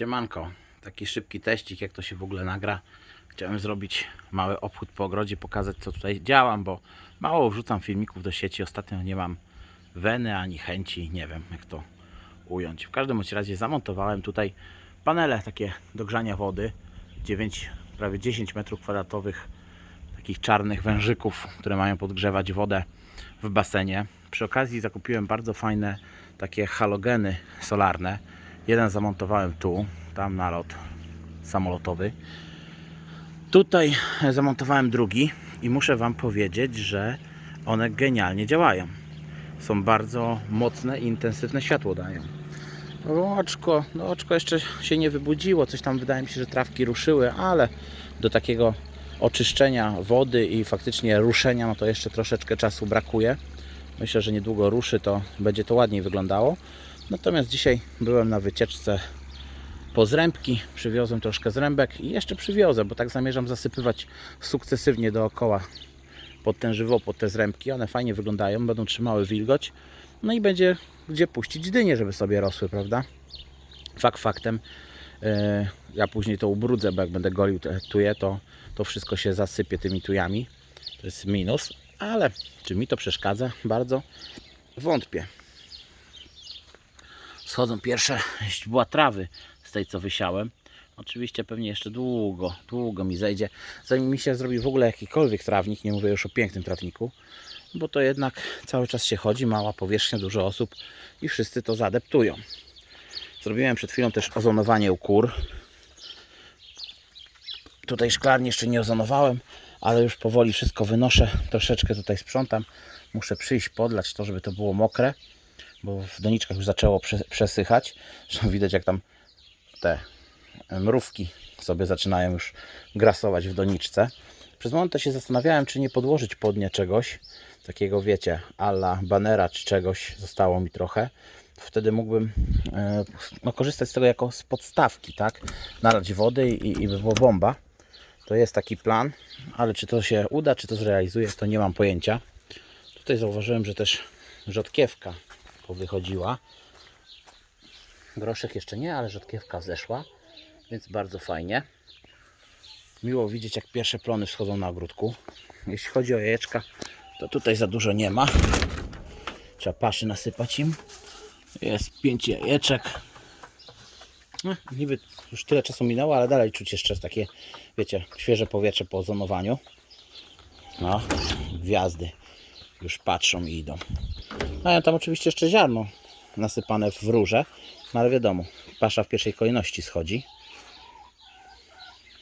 Siemanko, taki szybki teścik, jak to się w ogóle nagra. Chciałem zrobić mały obchód po ogrodzie, pokazać co tutaj działam, bo mało wrzucam filmików do sieci. Ostatnio nie mam weny ani chęci, nie wiem jak to ująć. W każdym bądź razie zamontowałem tutaj panele takie do grzania wody. 9, prawie 10 metrów kwadratowych takich czarnych wężyków, które mają podgrzewać wodę w basenie. Przy okazji zakupiłem bardzo fajne takie halogeny solarne. Jeden zamontowałem tu, tam na lot samolotowy. Tutaj zamontowałem drugi i muszę Wam powiedzieć, że one genialnie działają. Są bardzo mocne i intensywne światło dają. No, oczko, no oczko jeszcze się nie wybudziło, coś tam wydaje mi się, że trawki ruszyły, ale do takiego oczyszczenia wody i faktycznie ruszenia, no to jeszcze troszeczkę czasu brakuje. Myślę, że niedługo ruszy, to będzie to ładniej wyglądało. Natomiast dzisiaj byłem na wycieczce po zrębki, przywiozłem troszkę zrębek i jeszcze przywiozę, bo tak zamierzam zasypywać sukcesywnie dookoła pod ten żywopłot, te zrębki. One fajnie wyglądają, będą trzymały wilgoć. No i będzie gdzie puścić dynie, żeby sobie rosły, prawda? Fakt faktem, yy, ja później to ubrudzę, bo jak będę golił te tuje, to, to wszystko się zasypie tymi tujami. To jest minus, ale czy mi to przeszkadza? Bardzo wątpię. Schodzą pierwsze źdźbła trawy z tej, co wysiałem. Oczywiście pewnie jeszcze długo, długo mi zejdzie, zanim mi się zrobi w ogóle jakikolwiek trawnik, nie mówię już o pięknym trawniku, bo to jednak cały czas się chodzi, mała powierzchnia, dużo osób i wszyscy to zaadeptują. Zrobiłem przed chwilą też ozonowanie u kur. Tutaj szklarnię jeszcze nie ozonowałem, ale już powoli wszystko wynoszę, troszeczkę tutaj sprzątam. Muszę przyjść, podlać to, żeby to było mokre, bo w doniczkach już zaczęło prze- przesychać. Zresztą widać jak tam te mrówki sobie zaczynają już grasować w doniczce. Przez moment to się zastanawiałem, czy nie podłożyć pod nie czegoś, takiego wiecie, alla banera czy czegoś, zostało mi trochę. Wtedy mógłbym e, no, korzystać z tego jako z podstawki, tak? Nalać wody i, i by było bomba. To jest taki plan, ale czy to się uda, czy to zrealizuje, to nie mam pojęcia. Tutaj zauważyłem, że też rzodkiewka powychodziła. Groszek jeszcze nie, ale rzodkiewka zeszła, więc bardzo fajnie. Miło widzieć, jak pierwsze plony wschodzą na ogródku. Jeśli chodzi o jajeczka, to tutaj za dużo nie ma. Trzeba paszy nasypać im. Jest pięć jajeczek. No, niby już tyle czasu minęło, ale dalej czuć jeszcze takie, wiecie, świeże powietrze po ozonowaniu. No, gwiazdy już patrzą i idą. Mają tam oczywiście jeszcze ziarno nasypane w rurze, no ale wiadomo, pasza w pierwszej kolejności schodzi.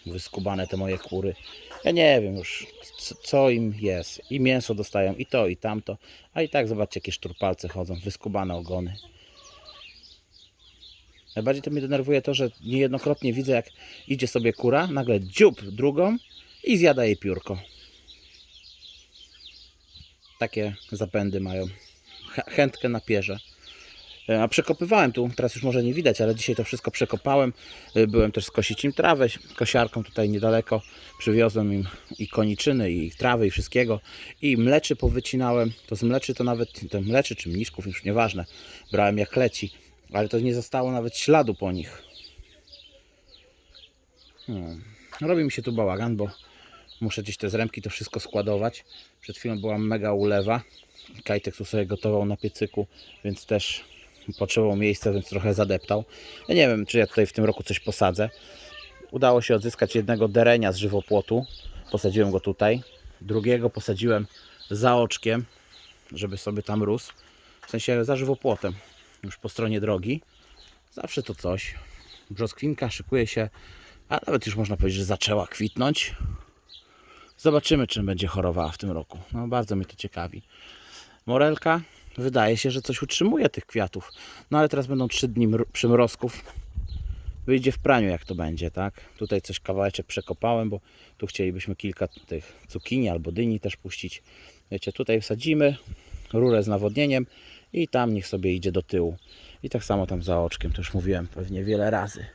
Wyskubane te moje kury. Ja nie wiem już, co im jest. I mięso dostają, i to, i tamto. A i tak zobaczcie, jakie szturpalce chodzą, wyskubane ogony. Najbardziej to mnie denerwuje to, że niejednokrotnie widzę, jak idzie sobie kura, nagle dziób drugą i zjada jej piórko. Takie zapędy mają. Ch- Chętkę na pierze. E, A przekopywałem tu, teraz już może nie widać, ale dzisiaj to wszystko przekopałem. E, Byłem też skosić im trawę kosiarką tutaj niedaleko. Przywiozłem im i koniczyny, i trawy, i wszystkiego. I mleczy powycinałem. To z mleczy to nawet, to mleczy czy mniszków, już nieważne. Brałem jak leci, ale to nie zostało nawet śladu po nich. Hmm. Robi mi się tu bałagan, bo muszę gdzieś te zrębki to wszystko składować. Przed chwilą była mega ulewa. Kajtek tu sobie gotował na piecyku, więc też potrzebował miejsca, więc trochę zadeptał. Ja nie wiem, czy ja tutaj w tym roku coś posadzę. Udało się odzyskać jednego derenia z żywopłotu. Posadziłem go tutaj. Drugiego posadziłem za oczkiem, żeby sobie tam rósł. W sensie za żywopłotem, już po stronie drogi. Zawsze to coś. Brzoskwinka szykuje się, a nawet już można powiedzieć, że zaczęła kwitnąć. Zobaczymy, czy będzie chorowała w tym roku. No, bardzo mnie to ciekawi. Morelka wydaje się, że coś utrzymuje tych kwiatów. No ale teraz będą 3 dni mr- przymrozków. Wyjdzie w praniu, jak to będzie, tak? Tutaj coś kawałeczek przekopałem, bo tu chcielibyśmy kilka tych cukinii albo dyni też puścić. Wiecie, tutaj wsadzimy rurę z nawodnieniem i tam niech sobie idzie do tyłu. I tak samo tam za oczkiem, to już mówiłem pewnie wiele razy.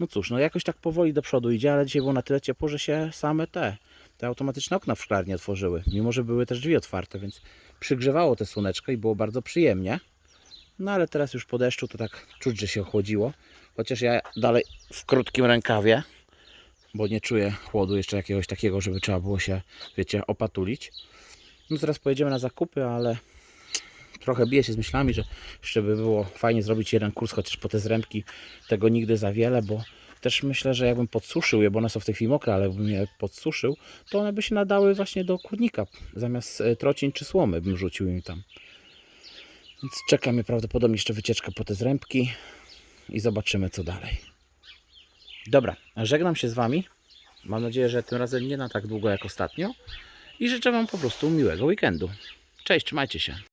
No cóż, no jakoś tak powoli do przodu idzie, ale dzisiaj było na tyle ciepło, że się same te, te automatyczne okna w szklarni otworzyły. Mimo, że były też drzwi otwarte, więc przygrzewało te słoneczko i było bardzo przyjemnie. No ale teraz już po deszczu to tak czuć, że się ochłodziło. Chociaż ja dalej w krótkim rękawie, bo nie czuję chłodu jeszcze jakiegoś takiego, żeby trzeba było się, wiecie, opatulić. No teraz pojedziemy na zakupy, ale trochę biję się z myślami, że jeszcze by było fajnie zrobić jeden kurs, chociaż po te zrębki tego nigdy za wiele, bo też myślę, że jakbym podsuszył je, bo one są w tej chwili mokre, ale jakbym je podsuszył, to one by się nadały właśnie do kurnika. Zamiast e, trocin czy słomy bym rzucił im tam. Więc czeka mnie prawdopodobnie jeszcze wycieczka po te zrębki i zobaczymy co dalej. Dobra, żegnam się z Wami. Mam nadzieję, że tym razem nie na tak długo jak ostatnio. I życzę Wam po prostu miłego weekendu. Cześć, trzymajcie się.